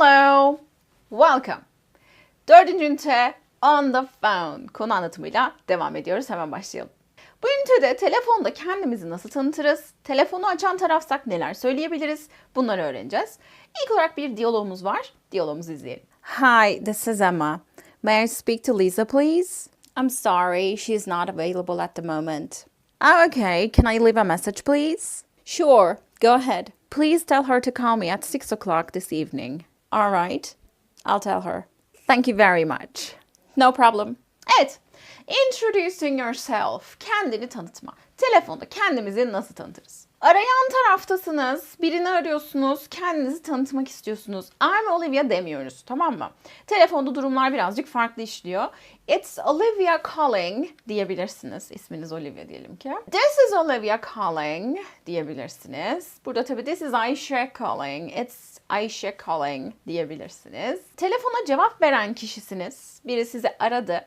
Hello, welcome. Dördüncü ünite on the phone konu anlatımıyla devam ediyoruz. Hemen başlayalım. Bu ünitede telefonda kendimizi nasıl tanıtırız? Telefonu açan tarafsak neler söyleyebiliriz? Bunları öğreneceğiz. İlk olarak bir diyalogumuz var. Diyalogumuzu izleyelim. Hi, this is Emma. May I speak to Lisa, please? I'm sorry, she's not available at the moment. Oh, okay. Can I leave a message, please? Sure. Go ahead. Please tell her to call me at 6 o'clock this evening. All right. I'll tell her. Thank you very much. No problem. Evet. Introducing yourself. Kendini tanıtma. Telefonda kendimizi nasıl tanıtırız? Arayan taraftasınız, birini arıyorsunuz, kendinizi tanıtmak istiyorsunuz. I'm Olivia demiyoruz, tamam mı? Telefonda durumlar birazcık farklı işliyor. It's Olivia calling diyebilirsiniz. İsminiz Olivia diyelim ki. This is Olivia calling diyebilirsiniz. Burada tabii this is Ayşe calling. It's Ayşe calling diyebilirsiniz. Telefona cevap veren kişisiniz. Biri sizi aradı.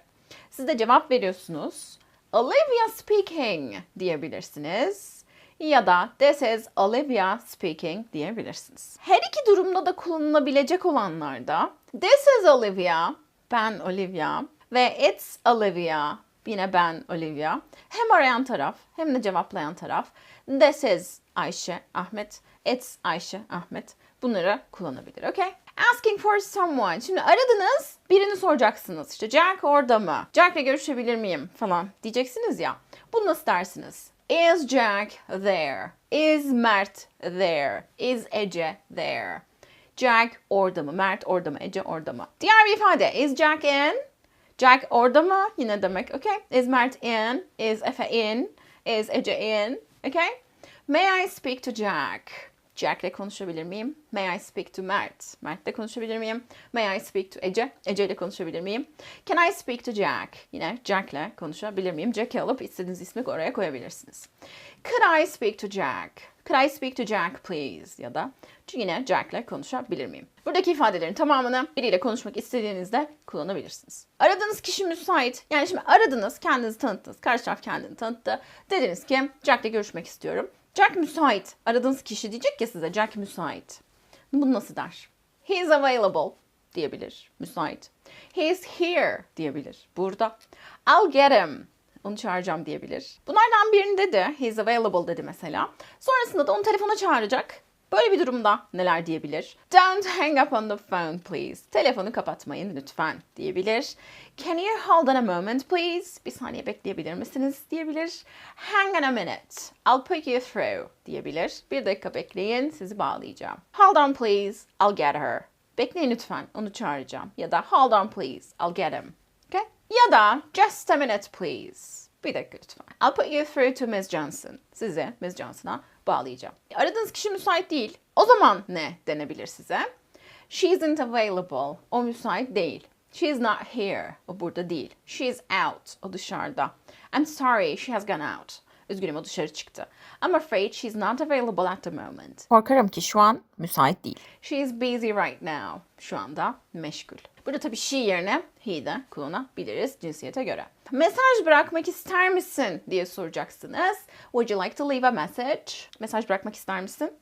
Siz de cevap veriyorsunuz. Olivia speaking diyebilirsiniz. Ya da this is Olivia speaking diyebilirsiniz. Her iki durumda da kullanılabilecek olanlarda this is Olivia, ben Olivia ve it's Olivia, yine ben Olivia. Hem arayan taraf hem de cevaplayan taraf this is Ayşe, Ahmet, it's Ayşe, Ahmet bunları kullanabilir. Okay? Asking for someone. Şimdi aradınız, birini soracaksınız. İşte Jack orada mı? Jack'le görüşebilir miyim falan diyeceksiniz ya. Bunu nasıl dersiniz? Is Jack there? Is Mert there? Is Ece there? Jack orada mı? Mert orada mı? Ece orada mı? Diğer bir ifade. Is Jack in? Jack orada mı? Yine demek. Okay. Is Mert in? Is Efe in? Is Ece in? Okay. May I speak to Jack? Jack'le konuşabilir miyim? May I speak to Mert? Mert'le konuşabilir miyim? May I speak to Ece? Ece ile konuşabilir miyim? Can I speak to Jack? Yine Jack'le konuşabilir miyim? Jack'i alıp istediğiniz ismi oraya koyabilirsiniz. Could I speak to Jack? Could I speak to Jack please? Ya da yine Jack'le konuşabilir miyim? Buradaki ifadelerin tamamını biriyle konuşmak istediğinizde kullanabilirsiniz. Aradığınız kişi müsait. Yani şimdi aradınız, kendinizi tanıttınız. Karşı taraf kendini tanıttı. Dediniz ki Jack'le görüşmek istiyorum. Jack müsait. Aradığınız kişi diyecek ya size Jack müsait. Bunu nasıl der? He is available diyebilir. Müsait. He is here diyebilir. Burada. I'll get him. Onu çağıracağım diyebilir. Bunlardan birinde de he is available dedi mesela. Sonrasında da onu telefona çağıracak. Böyle bir durumda neler diyebilir? Don't hang up on the phone please. Telefonu kapatmayın lütfen diyebilir. Can you hold on a moment please? Bir saniye bekleyebilir misiniz diyebilir. Hang on a minute. I'll put you through diyebilir. Bir dakika bekleyin sizi bağlayacağım. Hold on please. I'll get her. Bekleyin lütfen onu çağıracağım. Ya da hold on please. I'll get him. Okay? Ya da just a minute please. Bir dakika lütfen. I'll put you through to Miss Johnson. Sizi Miss Johnson'a bağlayacağım. Aradığınız kişi müsait değil. O zaman ne denebilir size? She isn't available. O müsait değil. She is not here. O burada değil. She is out. O dışarıda. I'm sorry, she has gone out. Üzgünüm o dışarı çıktı. I'm afraid she's not available at the moment. Korkarım ki şu an müsait değil. She is busy right now. Şu anda meşgul. Burada tabii she yerine he de kullanabiliriz cinsiyete göre. Mesaj bırakmak ister misin diye soracaksınız. Would you like to leave a message? Mesaj bırakmak ister misin?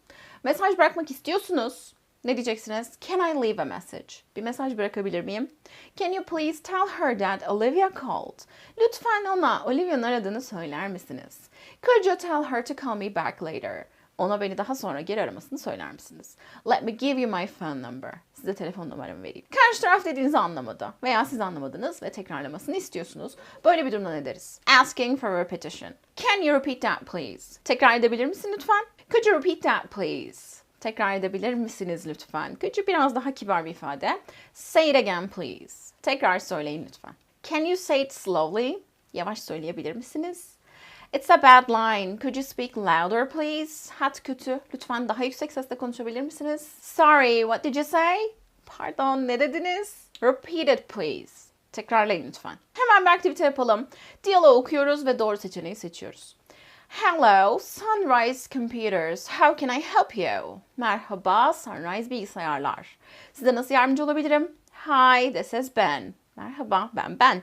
Mesaj bırakmak istiyorsunuz. Ne diyeceksiniz? Can I leave a message? Bir mesaj bırakabilir miyim? Can you please tell her that Olivia called? Lütfen ona Olivia'nın aradığını söyler misiniz? Could you tell her to call me back later? Ona beni daha sonra geri aramasını söyler misiniz? Let me give you my phone number. Size telefon numaramı vereyim. Karşı taraf dediğinizi anlamadı veya siz anlamadınız ve tekrarlamasını istiyorsunuz. Böyle bir durumda ne deriz? Asking for repetition. Can you repeat that please? Tekrar edebilir misin lütfen? Could you repeat that please? Tekrar edebilir misiniz lütfen? Could you biraz daha kibar bir ifade. Say it again please. Tekrar söyleyin lütfen. Can you say it slowly? Yavaş söyleyebilir misiniz? It's a bad line. Could you speak louder please? Hat kötü. Lütfen daha yüksek sesle konuşabilir misiniz? Sorry, what did you say? Pardon, ne dediniz? Repeat it please. Tekrarlayın lütfen. Hemen bir aktivite yapalım. Diyaloğu okuyoruz ve doğru seçeneği seçiyoruz. Hello, Sunrise Computers. How can I help you? Merhaba, Sunrise Bilgisayarlar. Size nasıl yardımcı olabilirim? Hi, this is Ben. Merhaba, ben Ben.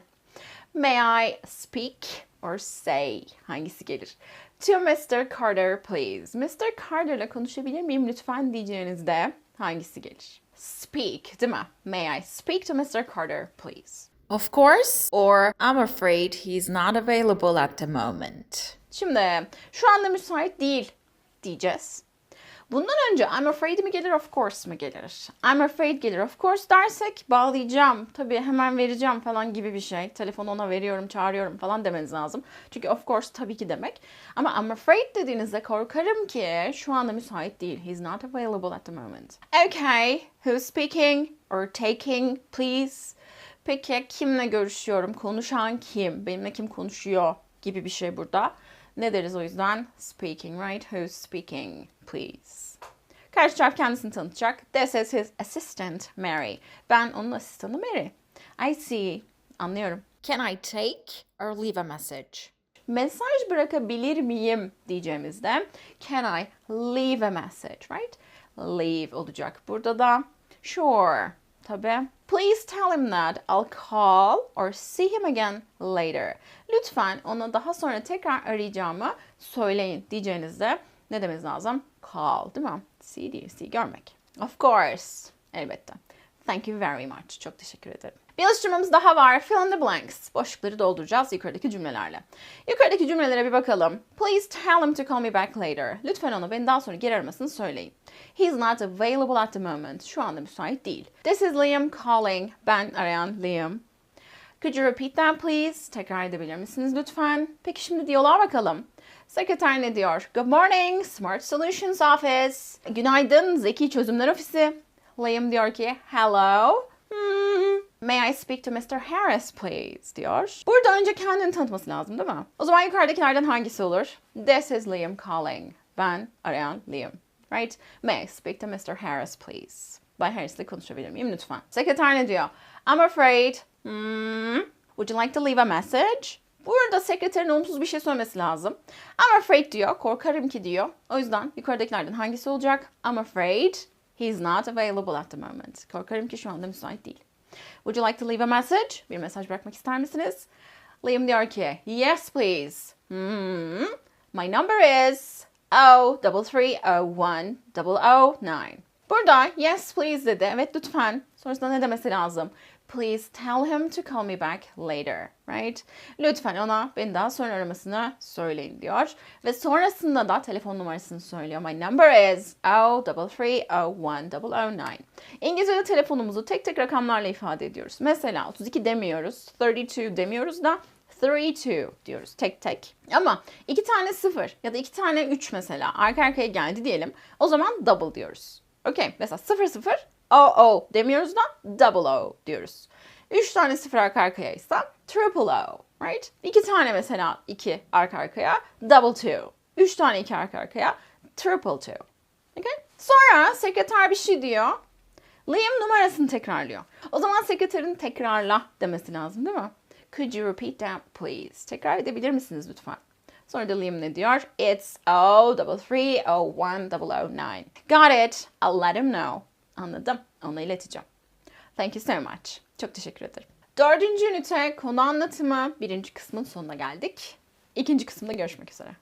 May I speak or say? Hangisi gelir? To Mr. Carter, please. Mr. Carter'la konuşabilir miyim lütfen diyeceğinizde hangisi gelir? speak değil mi? May I speak to Mr. Carter please? Of course, or I'm afraid he's not available at the moment. Şimdi şu anda müsait değil diyeceğiz. Bundan önce I'm afraid mi gelir of course mu gelir? I'm afraid gelir of course dersek bağlayacağım. Tabii hemen vereceğim falan gibi bir şey. Telefonu ona veriyorum, çağırıyorum falan demeniz lazım. Çünkü of course tabii ki demek. Ama I'm afraid dediğinizde korkarım ki şu anda müsait değil. He's not available at the moment. Okay, who's speaking or taking please? Peki kimle görüşüyorum? Konuşan kim? Benimle kim konuşuyor? Gibi bir şey burada. Ne deriz o yüzden? Speaking, right? Who's speaking, please? Karşı taraf kendisini tanıtacak. This is his assistant, Mary. Ben onun asistanı Mary. I see. Anlıyorum. Can I take or leave a message? Mesaj bırakabilir miyim diyeceğimizde can I leave a message, right? Leave olacak burada da. Sure. Tabii. Please tell him that I'll call or see him again later. Lütfen ona daha sonra tekrar arayacağımı söyleyin diyeceğinizde ne demeniz lazım? Call değil mi? See diye see görmek. Of course. Elbette. Thank you very much. Çok teşekkür ederim. Bir alıştırmamız daha var. Fill in the blanks. Boşlukları dolduracağız yukarıdaki cümlelerle. Yukarıdaki cümlelere bir bakalım. Please tell him to call me back later. Lütfen ona beni daha sonra geri aramasını söyleyin. He's not available at the moment. Şu anda müsait değil. This is Liam calling. Ben arayan Liam. Could you repeat that please? Tekrar edebilir misiniz lütfen? Peki şimdi diyaloğa bakalım. Sekreter ne diyor? Good morning, Smart Solutions Office. Günaydın, Zeki Çözümler Ofisi. Liam diyor ki, hello. May I speak to Mr. Harris please diyor. Burada önce kendini tanıtması lazım değil mi? O zaman yukarıdakilerden hangisi olur? This is Liam calling. Ben arayan Liam. Right? May I speak to Mr. Harris please? Bay Harris'le konuşabilir miyim lütfen? Sekreter ne diyor? I'm afraid. Hmm, would you like to leave a message? Burada sekreterin olumsuz bir şey söylemesi lazım. I'm afraid diyor. Korkarım ki diyor. O yüzden yukarıdakilerden hangisi olacak? I'm afraid he's not available at the moment. Korkarım ki şu anda müsait değil. Would you like to leave a message? Bir mesaj bırakmak ister misiniz? Liam diyor ki, yes please. Hmm. My number is O double three O one double O nine. Burada yes please dedi. Evet lütfen. Sonrasında ne demesi lazım? Please tell him to call me back later. Right? Lütfen ona beni daha sonra aramasını söyleyin diyor. Ve sonrasında da telefon numarasını söylüyor. My number is O double three O one double O nine. İngilizce'de telefonumuzu tek tek rakamlarla ifade ediyoruz. Mesela 32 demiyoruz. 32 demiyoruz da 32 diyoruz tek tek. Ama iki tane 0 ya da iki tane 3 mesela arka arkaya geldi diyelim. O zaman double diyoruz. Okey. Mesela 0 0 o o demiyoruz da double o diyoruz. 3 tane 0 arka arkaya ise triple o. Right? İki tane mesela 2 arka arkaya double two. 3 tane 2 arka arkaya triple two. Okay? Sonra sekreter bir şey diyor. Liam numarasını tekrarlıyor. O zaman sekreterin tekrarla demesi lazım değil mi? Could you repeat that please? Tekrar edebilir misiniz lütfen? Sonra da Liam ne diyor? It's O double three O one double O nine. Got it. I'll let him know. Anladım. Ona ileteceğim. Thank you so much. Çok teşekkür ederim. Dördüncü ünite konu anlatımı birinci kısmın sonuna geldik. İkinci kısımda görüşmek üzere.